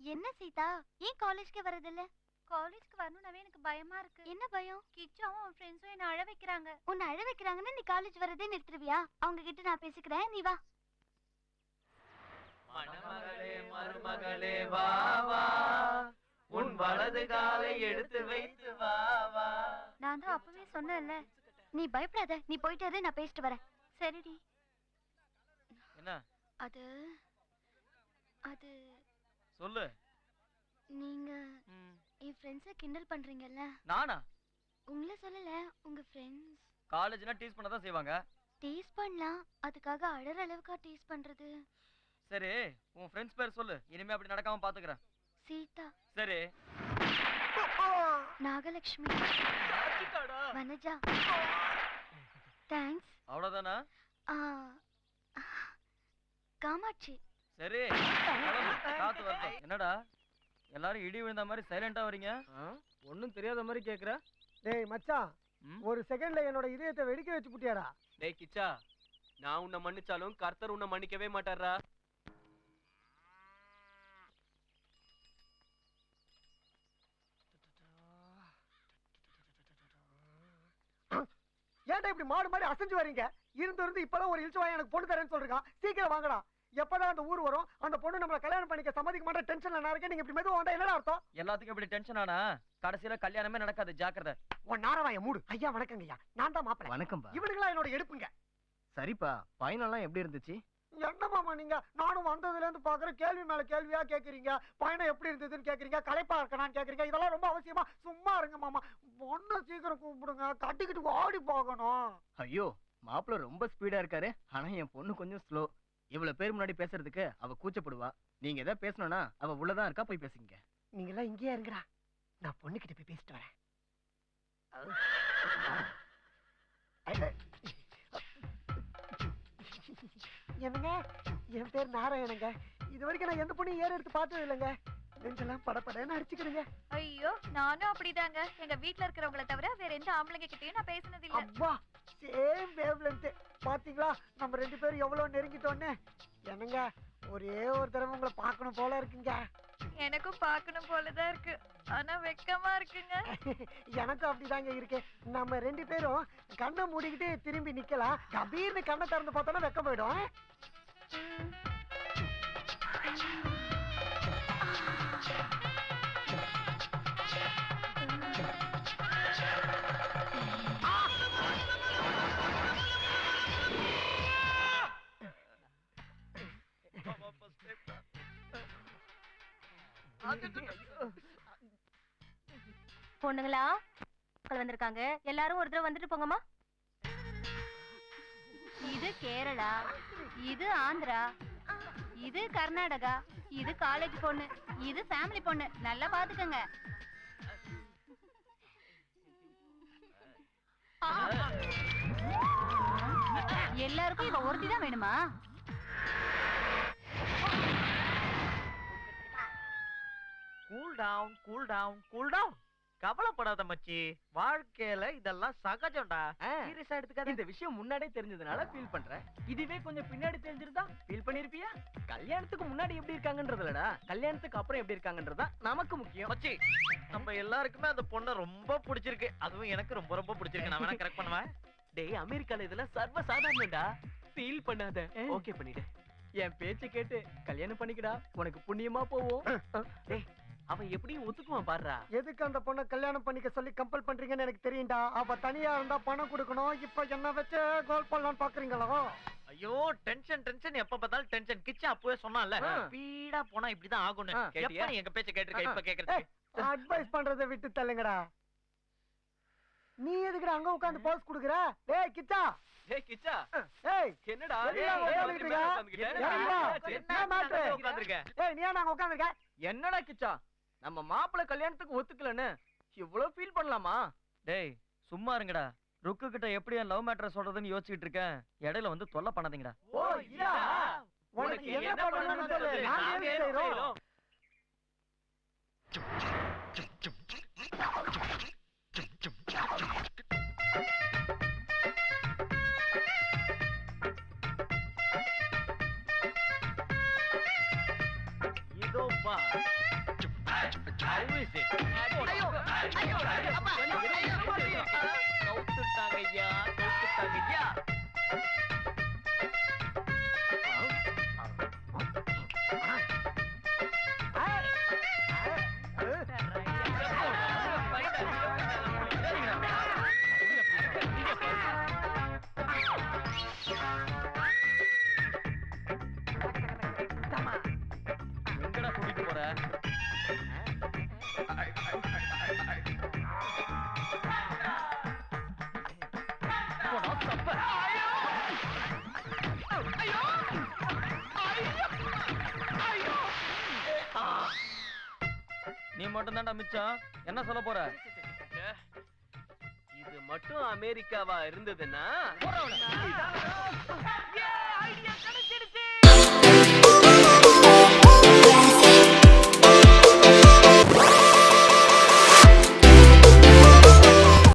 என்ன சீதா? ஏன் காலேஜ்க்கு வரதில்ல? காலேஜ்க்கு வரணும்னாவே எனக்கு பயமா இருக்கு. என்ன பயம்? கிச்சாவும் அவன் ஃப்ரெண்ட்ஸும் என்ன அழ வைக்கிறாங்க. உன்னை அழ வைக்கிறாங்கன்னா நீ காலேஜ் வரதே நிறுத்துருவியா அவங்க கிட்ட நான் பேசிக்கிறேன். நீ வா. மணமகளே மருமகளே வா வா. உன் வலது காலை எடுத்து வைத்து வா வா. நான் தான் அப்பவே சொன்னேன்ல. நீ பயப்படாத. நீ போயிட்டு இரு, நான் பேசிட்டு வரேன். சரிடி. என்ன? அது அது சொல்லு. நீங்க என் ஃப்ரெண்ட்ஸை கிண்டல் பண்றீங்கல்ல? நானா? உங்களை சொல்லல உங்க ஃப்ரெண்ட்ஸ் காலேஜ்னா டீஸ் பண்ண தான் செய்வாங்க. டீஸ் பண்ணலாம். அதுக்காக அழற அளவுக்கா டீஸ் பண்றது. சரி உன் ஃப்ரெண்ட்ஸ் பேர் சொல்லு. இனிமே அப்படி நடக்காம பாத்துக்கிறேன். சீதா. சரி. நாகலட்சுமி. வனஜா தேங்க்ஸ் அவ்வளவுதானா? காமாட்சி. சரி. காத்து வரட்டும் என்னடா? எல்லாரும் இடி விழுந்த மாதிரி சைலண்டா வரீங்க? ஒன்னும் தெரியாத மாதிரி கேக்குற? டேய் மச்சான்? ஒரு செகண்ட்ல என்னோட இதயத்தை வெடிக்க வச்சு புட்டியாடா? டேய் கிச்சா. நான் உன்னை மன்னிச்சாலும் கர்த்தர் உன்னை மன்னிக்கவே மாட்டாரா ஏன்டா இப்படி மாடு மாதிரி அசைஞ்சு வரீங்க? இருந்து இருந்து இப்பதான் ஒரு இழிச்சு வாங்கி எனக்கு பொண்ணு தரேன்னு சொல்றான் சீக்கிரம் வாங்கடா. எப்பதான் அந்த ஊர் வரும் அந்த பொண்ணு நம்மள கல்யாணம் பண்ணிக்க சம்மதிக்க மாட்டேன் டென்ஷன்ல நான் இருக்கேன் நீங்க இப்படி மெதுவா வந்தா என்னடா அர்த்தம்? எல்லாத்துக்கும் இப்படி டென்ஷன் ஆனா கடைசியில கல்யாணமே நடக்காது ஜாக்கிரதை. உன் நாரவாய மூடு. ஐயா வணக்கங்க ஐயா. நான் தான் மாப்பிள்ள. வணக்கம்பா. இவனுங்களா என்னோட எடுப்புங்க? சரிப்பா பயணம்லாம் எப்படி இருந்துச்சு? என்ன மாமா நீங்க? நானும் வந்ததுல இருந்து பாக்குறேன் கேள்வி மேல கேள்வியா கேக்குறீங்க? பயணம் எப்படி இருந்ததுன்னு கேக்குறீங்க? களைப்பா இருக்கணான்னு கேக்குறீங்க? இதெல்லாம் ரொம்ப அவசியமா? சும்மா இருங்க மாமா. பொண்ணை சீக்கிரம் கூப்பிடுங்க. கட்டிக்கிட்டு ஓடி போகணும். ஐயோ மாப்பிள்ள ரொம்ப ஸ்பீடா இருக்காரு. ஆனா என் பொண்ணு கொஞ்சம் ஸ்லோ இவ்வளவு பேர் முன்னாடி பேசுறதுக்கு அவ கூச்சப்படுவா. நீங்க எதாவது பேசணும்னா அவ உள்ளதான் இருக்கா போய் பேசுங்க நீங்க எல்லாம் இங்கேயே இருங்கடா. நான் பொண்ணுகிட்ட போய் பேசிட்டு வரேன். என்னங்க? என் பேர் நாராயணங்க. இது வரைக்கும் நான் எந்த பொண்ணையும் ஏற எடுத்து பார்த்தது இல்லைங்க. நெஞ்செல்லாம் படப்படன்னு அடிச்சுக்கிடுங்க. ஐயோ நானும் அப்படிதாங்க. எங்க வீட்ல இருக்கிறவங்கள தவிர வேற எந்த ஆம்பளைங்க கிட்டயும் நான் பேசினது இல்ல அப்பா சேம் வேவ் லென்த் பாத்தீங்களா? நம்ம ரெண்டு பேரும் எவ்வளவு நெருங்கிட்டோன்னு? என்னங்க ஒரே ஒரு தடவை உங்களை பார்க்கணும் போல இருக்குங்க. எனக்கும் பார்க்கணும் போலதான் இருக்கு. ஆனா வெக்கமா இருக்குங்க. எனக்கும் அப்படிதாங்க இருக்கு. நம்ம ரெண்டு பேரும் கண்ணை மூடிக்கிட்டு திரும்பி நிக்கலாம். கபீர்னு கண்ணை திறந்து பார்த்தோன்னா வெக்க போயிடும். பொண்ணுங்களா? மக்கள் வந்திருக்காங்க. எல்லாரும் ஒரு தடவை வந்துட்டு போங்கம்மா. இது கேரளா இது ஆந்திரா இது கர்நாடகா இது காலேஜ் பொண்ணு இது ஃபேமிலி பொண்ணு. நல்லா பாத்துக்கங்க. எல்லாருக்கும் இவ ஒருத்தி தான் வேணுமா? Cool down cool down cool down கவலைப்படாத மச்சி வாழ்க்கையில இதெல்லாம் சகஜம்டா. சீரியஸா எடுத்துக்காத. இந்த விஷயம் முன்னாடியே தெரிஞ்சதுனால ஃபீல் பண்றேன் இதுவே கொஞ்சம் பின்னாடி தெரிஞ்சிருந்தா ஃபீல் பண்ணிருப்பியா? கல்யாணத்துக்கு முன்னாடி எப்படி இருக்காங்கன்றதுலடா. கல்யாணத்துக்கு அப்புறம் எப்படி இருக்காங்கன்றதா நமக்கு முக்கியம். மச்சி நம்ம எல்லாருக்குமே அந்த பொண்ணை ரொம்ப பிடிச்சிருக்கு. அதுவும் எனக்கு ரொம்ப ரொம்ப பிடிச்சிருக்கு. நான் வேணா கரெக்ட் பண்ணுவேன். டேய் அமெரிக்கால இதெல்லாம் சர்வ சாதாரணடா ஃபீல் பண்ணாத ஓகே பண்ணிடு. என் பேச்சை கேட்டு கல்யாணம் பண்ணிக்கடா. உனக்கு புண்ணியமா போவோம். டேய் அவன் எப்படியும் ஒத்துக்குவான் பாருடா. எதுக்கு அந்த பொண்ணை கல்யாணம் பண்ணிக்க சொல்லி கம்பல் பண்றீங்கன்னு எனக்கு தெரியும்டா. அவ தனியா இருந்தா பணம் கொடுக்கணும். இப்ப என்ன வச்சு கோல் பண்ணலாம்னு பாக்குறீங்களா? ஐயோ டென்ஷன் டென்ஷன் எப்ப பார்த்தாலும் டென்ஷன் கிச்சன் அப்பவே சொன்னான்ல. ஸ்பீடா போனா இப்படிதான் ஆகும்னு. எப்ப கேட்டியா? நீ எங்க பேச்ச கேட்டிருக்க? இப்ப கேக்குறது அட்வைஸ் பண்றதை விட்டு தள்ளுங்கடா. நீ எதுக்குடா அங்க உட்கார்ந்து போஸ் குடுக்குற? டேய் கிச்சா. டேய் கிச்சா. ஏய். என்னடா? டேய்? ஏன்டா? என்ன? ஏய் நீ நாங்க உட்கார்ந்துருக்க? என்னடா கிச்சா? நம்ம மாப்பிள்ளை கல்யாணத்துக்கு ஒத்துக்கலன்னு இவ்வளவு ஃபீல் பண்ணலாமா? டேய் சும்மா இருங்கடா. ருக்கு கிட்ட எப்படி என் லவ் மேட்டர் சொல்றதுன்னு யோசிச்சுட்டு இருக்கேன். இடையில வந்து தொல்லை பண்ணாதீங்கடா. ஓ இதா? உனக்கு என்ன பண்ணணும்னு சொல்லு. நாங்க என்ன செய்றோம்? இதோ பா Who is it? மட்டும் தான்டா மிச்சம். என்ன சொல்ல போற? இது மட்டும் அமெரிக்காவா இருந்ததுன்னா?